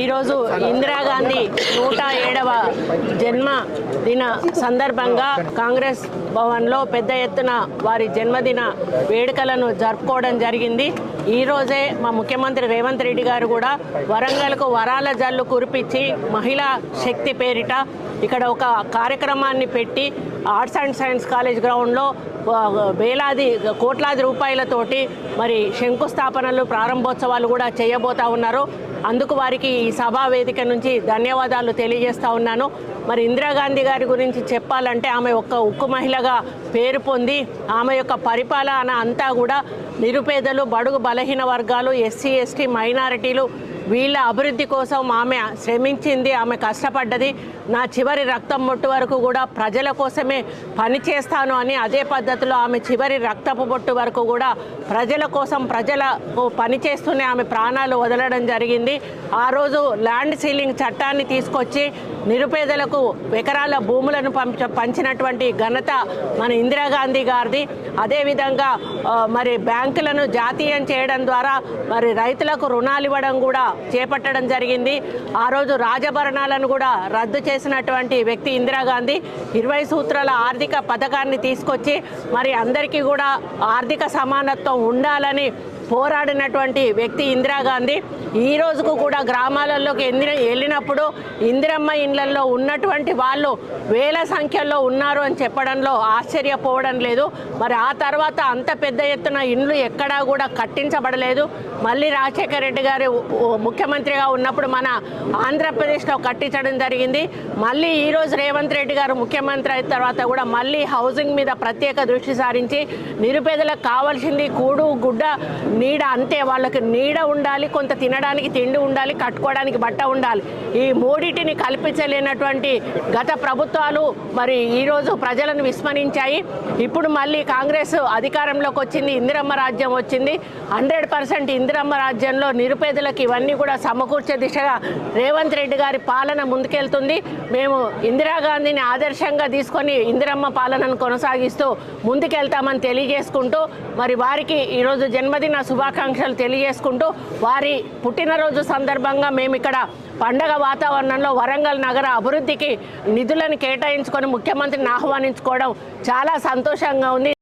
ఈరోజు ఇందిరాగాంధీ నూట ఏడవ జన్మ దిన సందర్భంగా కాంగ్రెస్ భవన్లో పెద్ద ఎత్తున వారి జన్మదిన వేడుకలను జరుపుకోవడం జరిగింది. ఈరోజే మా ముఖ్యమంత్రి రేవంత్ రెడ్డి గారు కూడా వరంగల్కు వరాల జల్లు కురిపించి మహిళా శక్తి పేరిట ఇక్కడ ఒక కార్యక్రమాన్ని పెట్టి ఆర్ట్స్ అండ్ సైన్స్ కాలేజ్ గ్రౌండ్లో వేలాది కోట్లాది రూపాయలతోటి మరి శంకుస్థాపనలు ప్రారంభోత్సవాలు కూడా చేయబోతా ఉన్నారు. అందుకు వారికి ఈ సభా వేదిక నుంచి ధన్యవాదాలు తెలియజేస్తా ఉన్నాను. మరి ఇందిరాగాంధీ గారి గురించి చెప్పాలంటే ఆమె ఒక్క ఉక్కు మహిళగా పేరు పొంది ఆమె యొక్క పరిపాలన అంతా కూడా నిరుపేదలు బడుగు బలహీన వర్గాలు ఎస్సీ ఎస్టీ మైనారిటీలు వీళ్ళ అభివృద్ధి కోసం ఆమె శ్రమించింది ఆమె కష్టపడ్డది. నా చివరి రక్తం బొట్టు వరకు కూడా ప్రజల కోసమే పని చేస్తాను అని అదే పద్ధతిలో ఆమె చివరి రక్తపు బొట్టు వరకు కూడా ప్రజల కోసం ప్రజలకు పనిచేస్తూనే ఆమె ప్రాణాలు వదలడం జరిగింది. ఆ రోజు ల్యాండ్ సీలింగ్ చట్టాన్ని తీసుకొచ్చి నిరుపేదలకు ఎకరాల భూములను పంచ పంచినటువంటి ఘనత మన ఇందిరాగాంధీ గారిది. అదేవిధంగా మరి బ్యాంకులను జాతీయం చేయడం ద్వారా మరి రైతులకు రుణాలు ఇవ్వడం కూడా చేపట్టడం జరిగింది. ఆ రోజు రాజభరణాలను కూడా రద్దు చేసినటువంటి వ్యక్తి ఇందిరాగాంధీ ఇరవై సూత్రాల ఆర్థిక పథకాన్ని తీసుకొచ్చి మరి అందరికీ కూడా ఆర్థిక సమానత్వం ఉండాలని పోరాడినటువంటి వ్యక్తి ఇందిరాగాంధీ ఈ రోజుకు కూడా గ్రామాలలోకి ఎందిన వెళ్ళినప్పుడు ఇందిరమ్మ ఇండ్లలో ఉన్నటువంటి వాళ్ళు వేల సంఖ్యలో ఉన్నారు అని చెప్పడంలో ఆశ్చర్యపోవడం లేదు. మరి ఆ తర్వాత అంత పెద్ద ఎత్తున ఇండ్లు ఎక్కడా కూడా కట్టించబడలేదు. మళ్ళీ రాజశేఖర రెడ్డి గారు ముఖ్యమంత్రిగా ఉన్నప్పుడు మన ఆంధ్రప్రదేశ్లో కట్టించడం జరిగింది. మళ్ళీ ఈరోజు రేవంత్ రెడ్డి గారు ముఖ్యమంత్రి అయిన తర్వాత కూడా మళ్ళీ హౌసింగ్ మీద ప్రత్యేక దృష్టి సారించి నిరుపేదలకు కావాల్సింది కూడు గుడ్డ నీడ అంతే వాళ్ళకి నీడ ఉండాలి కొంత తినడానికి తిండి ఉండాలి కట్టుకోవడానికి బట్ట ఉండాలి. ఈ మూడిటిని కల్పించలేనటువంటి గత ప్రభుత్వాలు మరి ఈరోజు ప్రజలను విస్మరించాయి. ఇప్పుడు మళ్ళీ కాంగ్రెస్ అధికారంలోకి వచ్చింది ఇందిరమ్మ రాజ్యం వచ్చింది. హండ్రెడ్ పర్సెంట్ ఇందిరమ్మ రాజ్యంలో నిరుపేదలకు ఇవన్నీ కూడా సమకూర్చే దిశగా రేవంత్ రెడ్డి గారి పాలన ముందుకెళ్తుంది. మేము ఇందిరాగాంధీని ఆదర్శంగా తీసుకొని ఇందిరమ్మ పాలనను కొనసాగిస్తూ ముందుకెళ్తామని తెలియజేసుకుంటూ మరి వారికి ఈరోజు జన్మదిన శుభాకాంక్షలు తెలియజేసుకుంటూ వారి పుట్టినరోజు సందర్భంగా మేము ఇక్కడ పండగ వాతావరణంలో వరంగల్ నగర అభివృద్ధికి నిధులను కేటాయించుకొని ముఖ్యమంత్రిని ఆహ్వానించుకోవడం చాలా సంతోషంగా ఉంది.